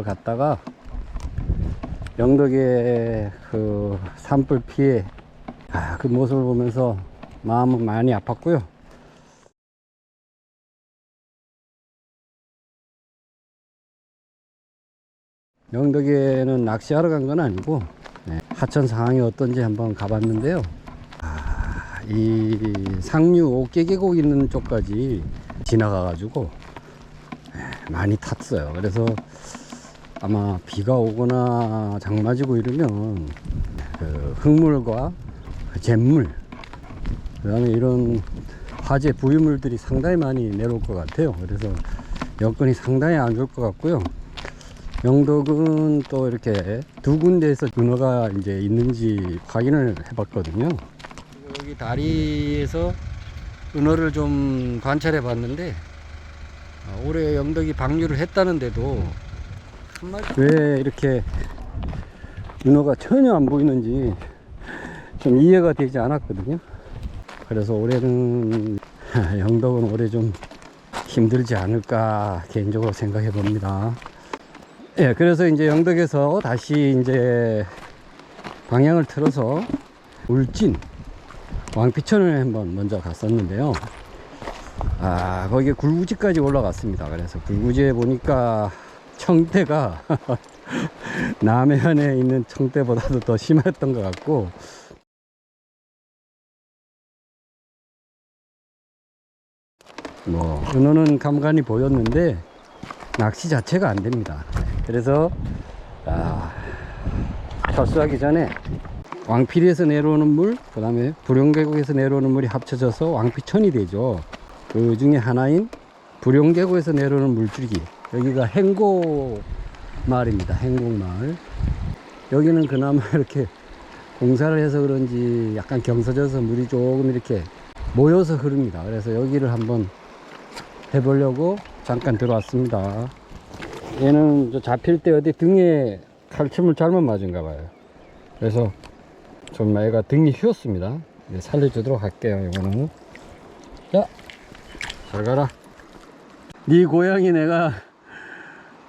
영덕을 갔다가 영덕의 그 산불 피해 아, 그 모습을 보면서 마음은 많이 아팠고요. 영덕에는 낚시하러 간 건 아니고 네, 하천 상황이 어떤지 한번 가봤는데요. 아, 이 상류 옥계 계곡 있는 쪽까지 지나가가지고 네, 많이 탔어요. 그래서 아마 비가 오거나 장마지고 이러면 그 흙물과 그 잿물 그 다음에 이런 화재 부유물들이 상당히 많이 내려올 것 같아요. 그래서 여건이 상당히 안 좋을 것 같고요. 영덕은 또 이렇게 두 군데에서 은어가 이제 있는지 확인을 해 봤거든요. 여기 다리에서 은어를 좀 관찰해 봤는데 아, 올해 영덕이 방류를 했다는데도 왜 이렇게 은어가 전혀 안 보이는지 좀 이해가 되지 않았거든요. 그래서 올해는 영덕은 올해 좀 힘들지 않을까 개인적으로 생각해 봅니다. 예, 그래서 이제 영덕에서 다시 이제 방향을 틀어서 울진 왕피천을 한번 먼저 갔었는데요. 아, 거기에 굴구지까지 올라갔습니다. 그래서 굴구지에 보니까 청대가 남해안에 있는 청대보다도 더 심했던 것 같고 뭐 은어는 감간이 보였는데 낚시 자체가 안 됩니다. 그래서 아, 철수하기 전에 왕피리에서 내려오는 물, 그 다음에 부룡계곡에서 내려오는 물이 합쳐져서 왕피천이 되죠. 그 중에 하나인 부룡계곡에서 내려오는 물줄기. 여기가 행고 마을입니다. 행곡마을. 여기는 그나마 이렇게 공사를 해서 그런지 약간 경사져서 물이 조금 이렇게 모여서 흐릅니다. 그래서 여기를 한번 해보려고 잠깐 들어왔습니다. 얘는 저 잡힐 때 어디 등에 칼침을 잘못 맞은가 봐요. 그래서 좀 애가 등이 휘었습니다. 네, 살려주도록 할게요. 이거는 자, 잘 가라. 네 고양이 내가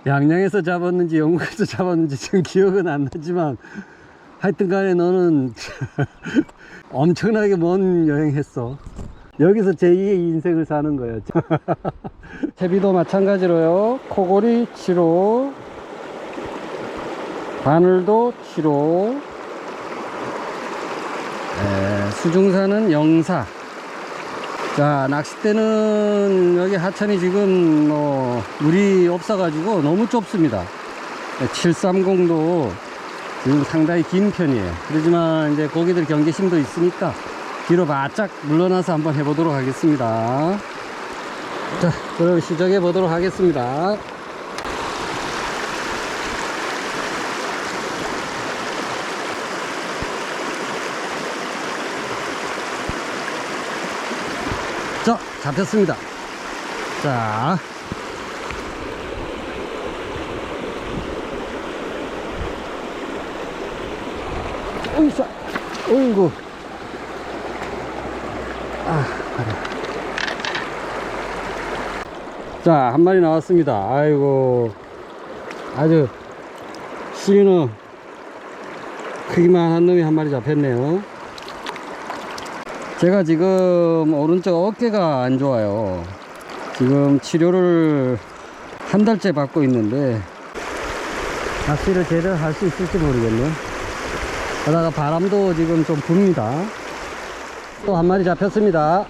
양양에서 잡았는지 영국에서 잡았는지 지금 기억은 안 나지만 하여튼 간에 너는 엄청나게 먼 여행했어. 여기서 제2의 인생을 사는 거예요. 채비도 마찬가지로요. 코골이 7호, 바늘도 7호, 에, 수중사는 영사. 자, 낚싯대는 여기 하천이 지금 뭐 물이 없어 가지고 너무 좁습니다. 730도 지금 상당히 긴 편이에요. 그렇지만 이제 고기들 경계심도 있으니까 뒤로 바짝 물러나서 한번 해보도록 하겠습니다. 자, 그럼 시작해 보도록 하겠습니다. 자, 잡혔습니다. 자. 어이씨, 어이구. 아, 그래. 자, 한 마리 나왔습니다. 아이고, 아주 시리는 크기만 한 놈이 한 마리 잡혔네요. 제가 지금 오른쪽 어깨가 안 좋아요. 지금 치료를 한 달째 받고 있는데, 낚시를 제대로 할 수 있을지 모르겠네요. 그러다가 바람도 지금 좀 붑니다. 또 한 마리 잡혔습니다.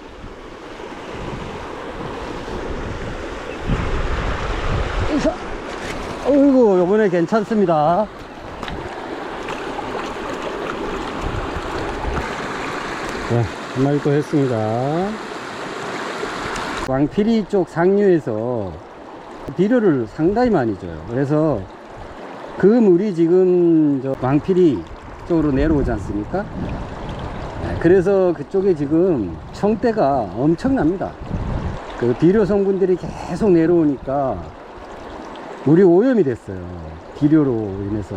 어이구, 요번에 괜찮습니다. 자, 또 했습니다. 왕피리 쪽 상류에서 비료를 상당히 많이 줘요. 그래서 그 물이 지금 저 왕피리 쪽으로 내려오지 않습니까? 네, 그래서 그쪽에 지금 청대가 엄청납니다. 그 비료 성분들이 계속 내려오니까 물이 오염이 됐어요. 비료로 인해서.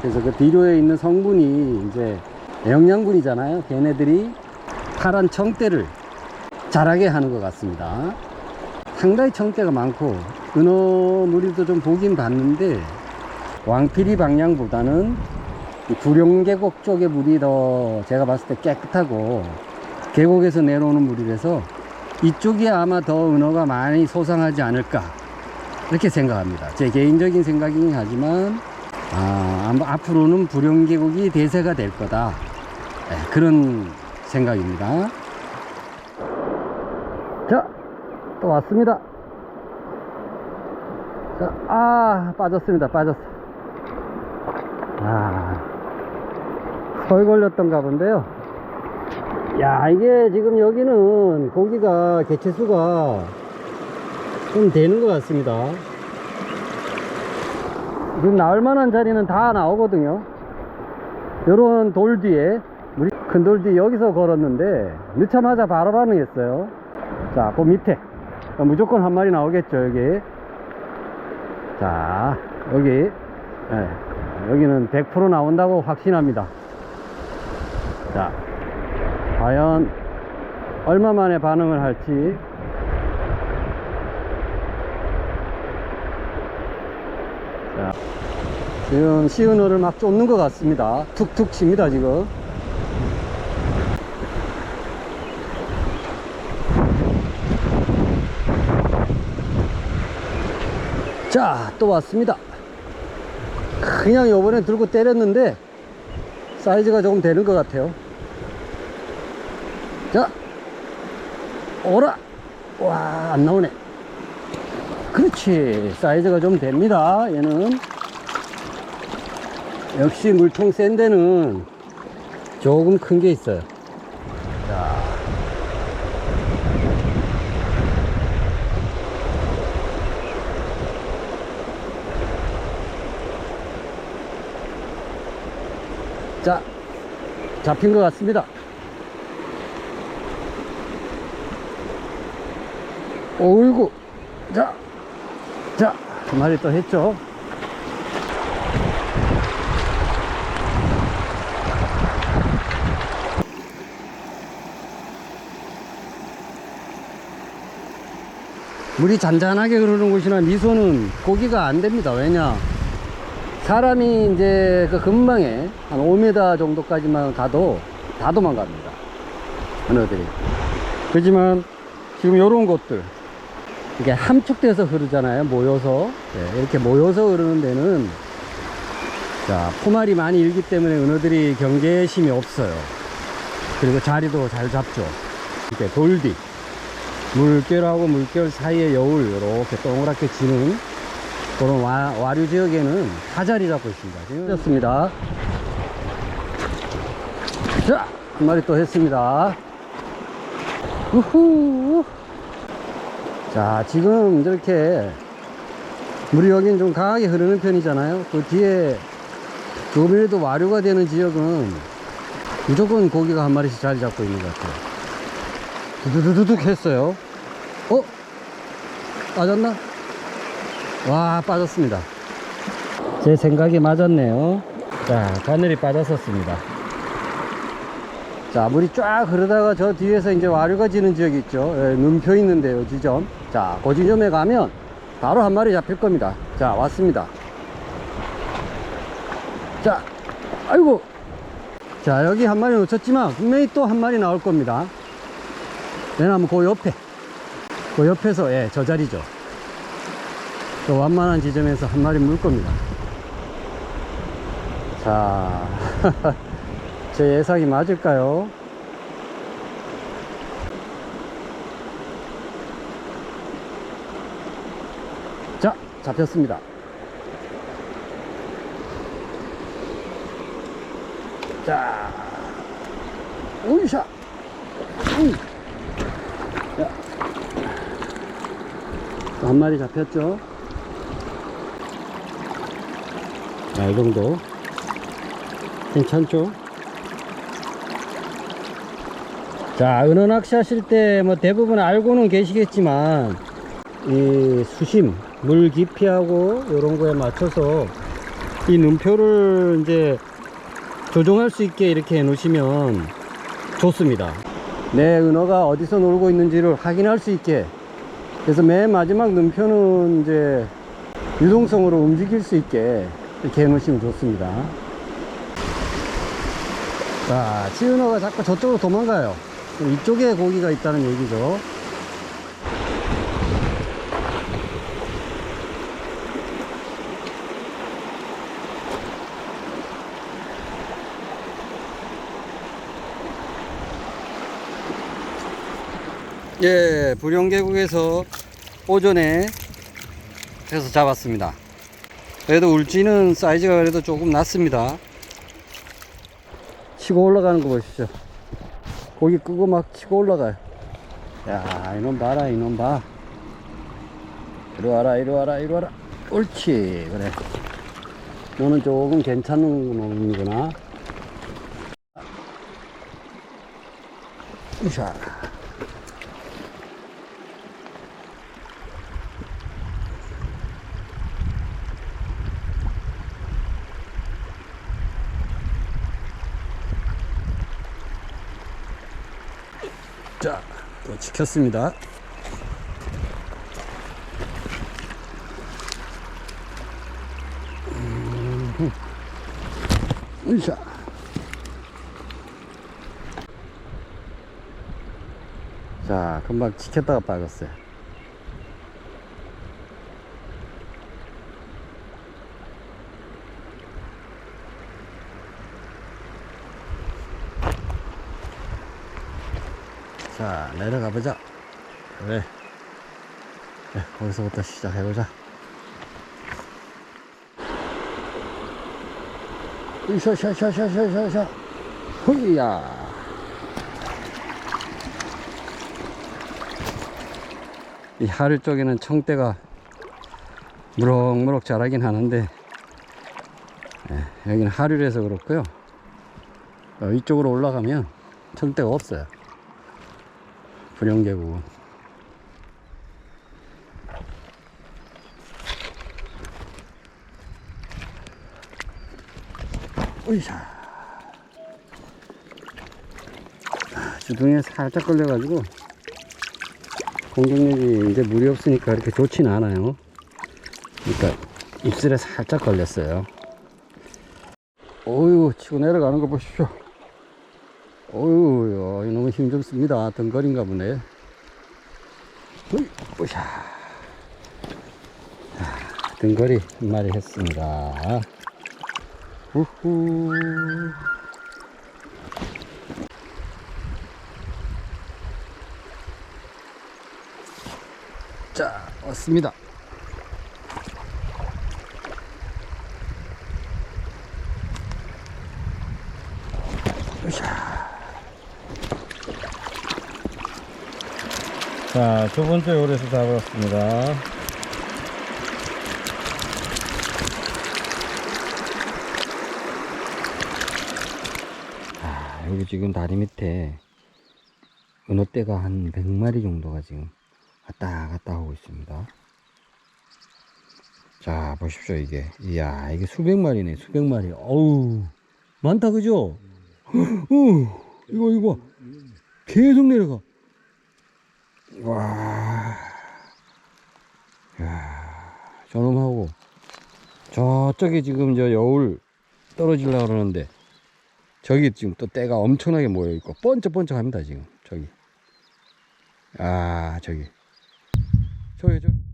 그래서 그 비료에 있는 성분이 이제 영양분이잖아요. 걔네들이 파란 청대를 자라게 하는 것 같습니다. 상당히 청대가 많고, 은어 무리도 좀 보긴 봤는데, 왕피리 방향보다는 이 구룡 계곡 쪽의 물이 더 제가 봤을 때 깨끗하고 계곡에서 내려오는 물이라서 이쪽이 아마 더 은어가 많이 소상하지 않을까 이렇게 생각합니다. 제 개인적인 생각이긴 하지만 아, 앞으로는 부룡계곡이 대세가 될 거다. 네, 그런 생각입니다. 자, 또 왔습니다. 자, 아, 빠졌습니다. 빠졌어. 아, 설 걸렸던가 본데요. 야, 이게 지금 여기는 고기가, 개체수가 좀 되는 것 같습니다. 지금 나올 만한 자리는 다 나오거든요. 요런 돌 뒤에, 뒤에 여기서 걸었는데, 넣자마자 바로 반응했어요. 자, 그 밑에. 무조건 한 마리 나오겠죠, 여기. 자, 여기. 예, 여기는 100% 나온다고 확신합니다. 자, 과연 얼마 만에 반응을 할지. 자, 지금 시은어를 막 쫓는 것 같습니다. 툭툭 칩니다, 지금. 자, 또 왔습니다. 그냥 요번에 들고 때렸는데, 사이즈가 조금 되는 것 같아요. 자, 오라! 와, 안 나오네. 그렇지. 사이즈가 좀 됩니다. 얘는. 역시 물통 센 데는 조금 큰 게 있어요. 자. 자, 잡힌 것 같습니다. 오이구. 자, 자, 한 마리 또 했죠. 물이 잔잔하게 흐르는 곳이나 미소는 고기가 안 됩니다. 왜냐? 사람이 이제 그 근방에 한 5m 정도까지만 가도 다 도망갑니다. 은어들이. 그렇지만 지금 이런 곳들 이게 함축돼서 흐르잖아요. 모여서 네, 이렇게 모여서 흐르는 데는 자 포말이 많이 일기 때문에 은어들이 경계심이 없어요. 그리고 자리도 잘 잡죠. 이렇게 돌뒤 물결하고 물결 사이의 여울 이렇게 동그랗게 지는 그런 와, 와류 지역에는 다 자리 잡고 있습니다. 지금 됐습니다. 자, 한 마리 또 했습니다. 우후. 자, 지금 이렇게 물이 여긴 좀 강하게 흐르는 편이잖아요. 그 뒤에 조금이라도 와류가 되는 지역은 무조건 고기가 한 마리씩 자리 잡고 있는 것 같아요. 두두두둑 했어요. 어? 빠졌나? 와, 빠졌습니다. 제 생각이 맞았네요. 자, 바늘이 빠졌었습니다. 자, 물이 쫙 흐르다가 저 뒤에서 이제 와류가 지는 지역이 있죠. 예, 눈표 있는데요, 지점. 자, 그 지점에 가면 바로 한 마리 잡힐 겁니다. 자, 왔습니다. 자, 아이고. 자, 여기 한 마리 놓쳤지만 분명히 또 한 마리 나올 겁니다. 왜냐하면 그 옆에, 그 옆에서, 예, 저 자리죠. 또 완만한 지점에서 한 마리 물 겁니다. 자, 제 예상이 맞을까요? 자, 잡혔습니다. 자, 오이샤, 한 마리 잡혔죠? 자, 이 정도. 괜찮죠? 자, 은어 낚시 하실 때 뭐 대부분 알고는 계시겠지만, 이 수심, 물 깊이하고 이런 거에 맞춰서 이 눈표를 이제 조정할 수 있게 이렇게 해 놓으시면 좋습니다. 내 은어가 어디서 놀고 있는지를 확인할 수 있게. 그래서 맨 마지막 눈표는 이제 유동성으로 움직일 수 있게 이렇게 해놓으시면 좋습니다. 자, 지은어가 자꾸 저쪽으로 도망가요. 이쪽에 고기가 있다는 얘기죠. 예, 불용계곡에서 오전에 해서 잡았습니다. 그래도 울지는 사이즈가 그래도 조금 낮습니다. 치고 올라가는 거 보십시오. 고기 끄고 막 치고 올라가요. 야, 이놈 봐라, 이놈 봐. 이리 와라, 이리 와라, 이리 와라. 옳지, 그래. 너는 조금 괜찮은 놈이구나. 으쌰. 자, 또 지켰습니다. 음, 으쌰. 자, 금방 지켰다가 빠졌어요. 자, 내려가 보자. 그래. 네, 거기서부터 시작해보자. 으쌰샤샤샤샤샤샤. 후이야. 이 하류 쪽에는 청대가 무럭무럭 자라긴 하는데, 예, 여기는 하류라서 그렇고요. 어, 이쪽으로 올라가면 청대가 없어요. 불용계곡은 으이샤 아, 주둥이에 살짝 걸려가지고 공격력이 이제 물이 없으니까 그렇게 좋진 않아요. 그러니까 입술에 살짝 걸렸어요. 어유 치고 내려가는 거 보십시오. 어유 좀 씁니다. 덩거리인가 보네. 자, 등거리 한 마리 했습니다. 우후. 자 왔습니다 자, 두 번째 홀에서 잡았습니다. 아, 여기 지금 다리 밑에 은어대가 한 100마리 정도가 지금 왔다 갔다 하고 있습니다. 자, 보십시오, 이게. 이야, 이게 수백 마리네, 수백 마리. 어우, 많다, 그죠? 어, 이거, 이거. 계속 내려가. 와, 야, 저놈하고 저쪽에 지금 저 여울 떨어지려고 그러는데 저기 지금 또 때가 엄청나게 모여 있고 번쩍번쩍합니다 지금 저기. 아 저기 저기 저.